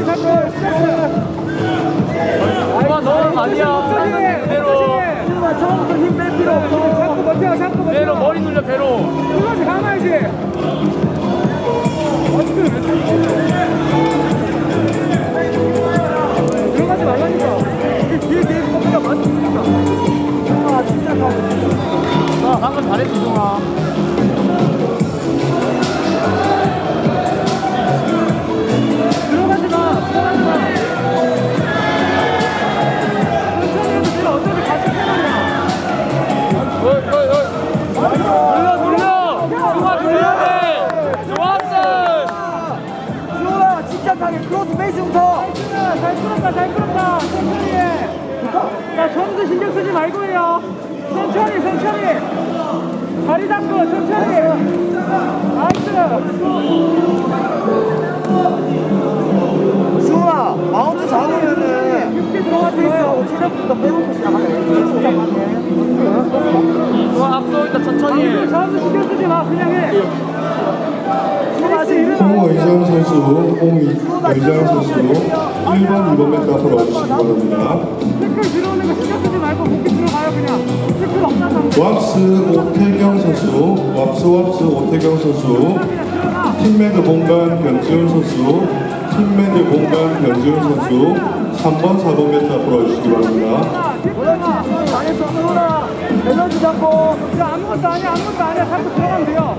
시작해 승아 너는 아니야. 그대로 처음부터 힘 뺄 필요 없어 버텨 배로 머리 눌려 배로. 끝까지 감아야 좋았어. 수호라 침착하게 크로스 베이스부터 잘 풀었다 잘 풀었다 천천히 해자 점수 신경 쓰지 말고 해요 천천히 천천히 다리 잡고 천천히 나이스 천천히. 해. 점수 신경 쓰지 마. 그냥 해. 스매시 홍의장 선수, 홍의장 선수 1번, 2번 앞으로 와주시기 바랍니다. 태클 들어오는 거 신경 쓰지 말고 목기 들어가요 그냥. 태클 없나 상대 왑스 오태경 선수, 왑스 왑스 오태경 선수, 팀메드 공간 변지훈 선수, 팀메드 공간 변지훈 선수 3번, 4번 앞으로 와주시기 바랍니다. 잡고. 야 아무것도 아니야 아무것도 아니야. 잡고 들어가면 돼요.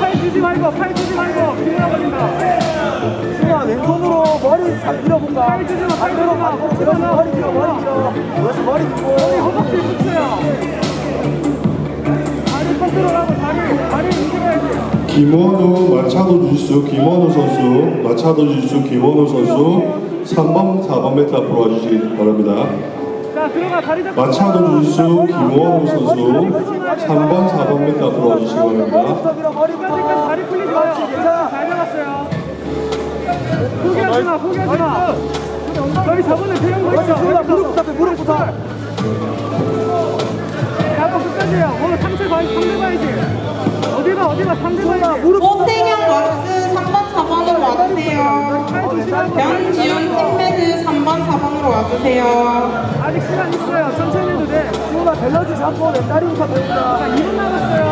팔 주지 말고 팔 주지 말고. 기회가 걸린다. 수아 왼손으로 머리 잘 밀어본가. 팔 주지 마, 팔 주지 마. 머리 밀어 머리 밀어. 그렇지 머리 머리 밀고. 허벅지 붙여요. 다리 컨트롤하고 다리 다리 움직여야지. 김원우 마차도 주짓수 김원우 선수, 마차도 주짓수 김원우 선수. 3번, 4번 앞으로 와주시기 바랍니다. 잡고 마차도 주짓수 김원우 선수 3번, 4번 앞으로 와주시기 바랍니다. 머리부터 밀어 머리부터. 끝까지 다리 풀리지 마요 괜찮아. 잘 잡았어요 포기하지 마 포기하지 마 저기 저번에 배운 거 있어 수아 무릎 부터 빼 무릎 부터. 잡고 끝까지 해요 오늘 상체 봐야지 상대 봐야지 어디 봐 어디 봐 상대 봐야지 무릎. 오태경 왁스 3번, 4번으로 와주세요. 변지훈 팀매드 3번, 4번으로 와주세요. 아직 시간 있어요 천천히 해도 돼 수아 밸런스 잡고 왼다리부터 뺀다. 자, 2분 남았어요.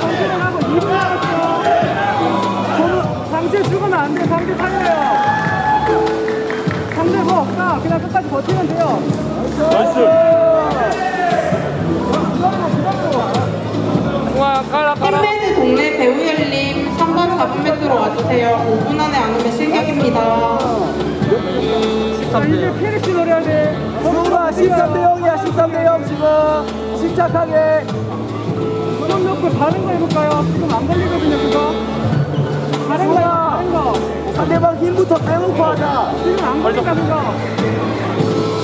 컨트롤하고 2분 남았어. 저는 상체 죽으면 안 돼. 상체 살려요. 상대 뭐 없다. 그냥 끝까지 버티면 돼요. 나이스. 승아 깔아 깔아. 팀매드 동네 배우열님 3번, 4번 매트로 와주세요. 5분 안에 안 오면 실격입니다. 13대 0. 피닉스 노려야 돼. 수가 13대 0이야, 13대 0 지금. 침착하게. 손 놓고 다른 거 해볼까요? 지금 안 걸리거든요, 그거. 다른 거, 다른 거. 상대방 힘부터 빼놓고 하자. 지금 안 걸린다, 그거.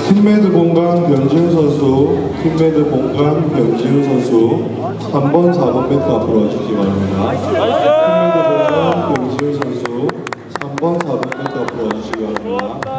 팀메드 공간 변지훈 선수, 팀메드 공간 변지훈 선수 3번, 4번 매트 앞으로 와주시기 바랍니다. 팀메드 공간 변지훈 선수 3번, 4번 매트 앞으로 와주시기 바랍니다.